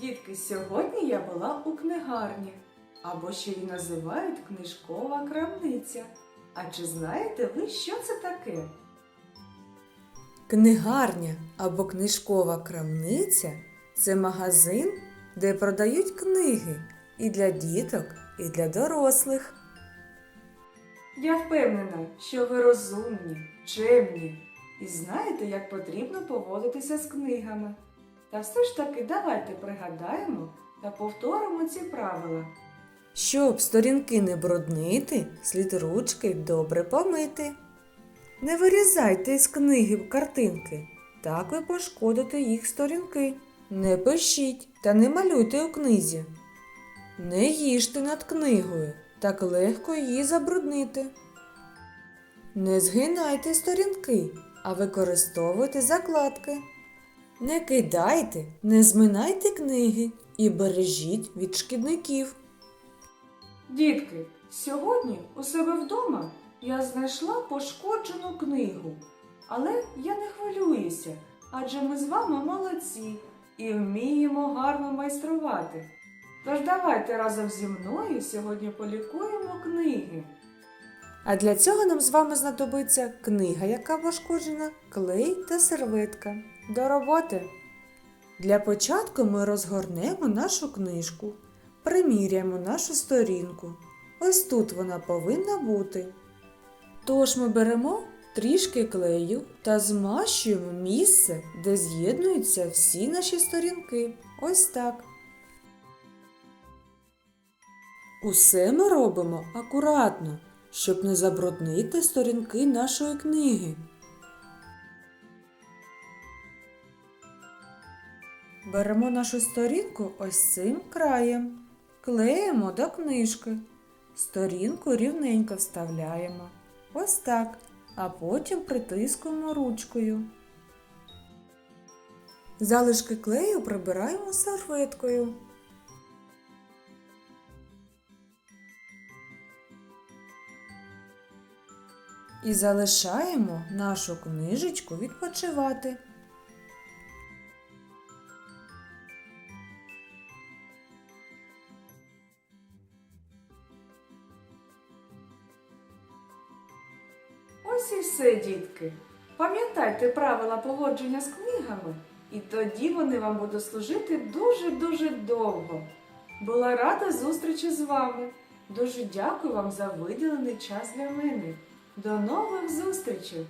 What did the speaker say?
Дітки, сьогодні я була у книгарні, або ще її називають книжкова крамниця. А чи знаєте ви, що це таке? Книгарня або книжкова крамниця це магазин, де продають книги і для діток, і для дорослих. Я впевнена, що ви розумні, чемні і знаєте, як потрібно поводитися з книгами. Та все ж таки давайте пригадаємо та повторимо ці правила. Щоб сторінки не бруднити, слід ручки добре помити. Не вирізайте із книги картинки, так ви пошкодите їх сторінки. Не пишіть та не малюйте у книзі. Не їжте над книгою, так легко її забруднити. Не згинайте сторінки, а використовуйте закладки. Не кидайте, не зминайте книги і бережіть від шкідників. Дітки, сьогодні у себе вдома я знайшла пошкоджену книгу. Але я не хвилююся, адже ми з вами молодці і вміємо гарно майструвати. Тож давайте разом зі мною сьогодні полікуємо книги. А для цього нам з вами знадобиться книга, яка пошкоджена, клей та серветка. До роботи! Для початку ми розгорнемо нашу книжку, приміряємо нашу сторінку. Ось тут вона повинна бути. Тож ми беремо трішки клею та змащуємо місце, де з'єднуються всі наші сторінки. Ось так. Усе ми робимо акуратно, щоб не забруднити сторінки нашої книги. Беремо нашу сторінку ось цим краєм, клеїмо до книжки. Сторінку рівненько вставляємо. Ось так, а потім притискуємо ручкою. Залишки клею прибираємо серветкою. І залишаємо нашу книжечку відпочивати. Ось і все, дітки. Пам'ятайте правила поводження з книгами, і тоді вони вам будуть служити дуже-дуже довго. Була рада зустрічі з вами. Дуже дякую вам за виділений час для мене. До нових зустрічей!